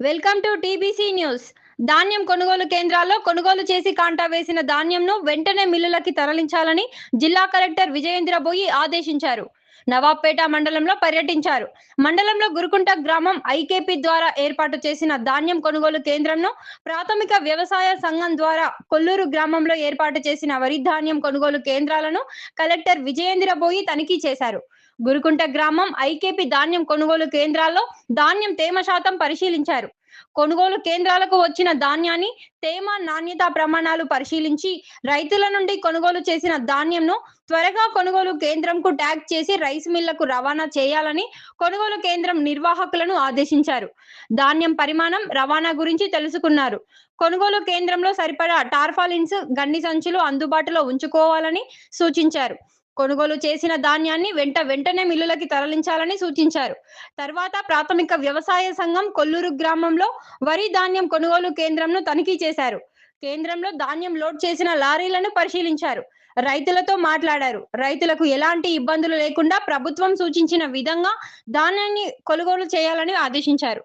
Welcome to TBC news. ధాన్యం కొనుగోలు కేంద్రాల్లో కొనుగోలు చేసి కాంటా వేసిన ధాన్యంను వెంటనే మిల్లులకి తరలించాలని జిల్లా కలెక్టర్ విజయేంద్ర బోయి ఆదేశించారు. నవాబ్పేట మండలంలో పర్యటించారు. మండలంలో గురుకుంట గ్రామం ఐకేపీ ద్వారా ఏర్పాటు చేసిన ధాన్యం కొనుగోలు కేంద్రంను ప్రాథమిక వ్యవసాయ సంఘం ద్వారా కొల్లూరు గ్రామంలో ఏర్పాటు చేసిన వరి ధాన్యం కొనుగోలు కేంద్రాలను కలెక్టర్ విజయేంద్ర బోయి తనిఖీ చేశారు. గురుకుంట గ్రామం ఐకేపీ ధాన్యం కొనుగోలు కేంద్రాల్లో ధాన్యం తేమ శాతం పరిశీలించారు. కొనుగోలు కేంద్రాలకు వచ్చిన ధాన్యాన్ని తేమ నాణ్యత ప్రమాణాలు పరిశీలించి రైతుల నుండి కొనుగోలు చేసిన ధాన్యంను త్వరగా కొనుగోలు కేంద్రంకు ట్యాగ్ చేసి రైస్ మిల్లకు రవాణా చేయాలని కొనుగోలు కేంద్రం నిర్వాహకులను ఆదేశించారు. ధాన్యం పరిమాణం రవాణా గురించి తెలుసుకున్నారు. కొనుగోలు కేంద్రంలో సరిపడా టార్ఫాలిన్స్ గన్ని సంచులు అందుబాటులో ఉంచుకోవాలని సూచించారు. కొనుగోలు చేసిన ధాన్యాన్ని వెంట వెంటనే మిల్లులకి తరలించాలని సూచించారు. తర్వాత ప్రాథమిక వ్యవసాయ సంఘం కొల్లూరు గ్రామంలో వరి ధాన్యం కొనుగోలు కేంద్రంను తనిఖీ చేశారు. కేంద్రంలో ధాన్యం లోడ్ చేసిన లారీలను పరిశీలించారు. రైతులతో మాట్లాడారు. రైతులకు ఎలాంటి ఇబ్బందులు లేకుండా ప్రభుత్వం సూచించిన విధంగా ధాన్యాన్ని కొనుగోలు చేయాలని ఆదేశించారు.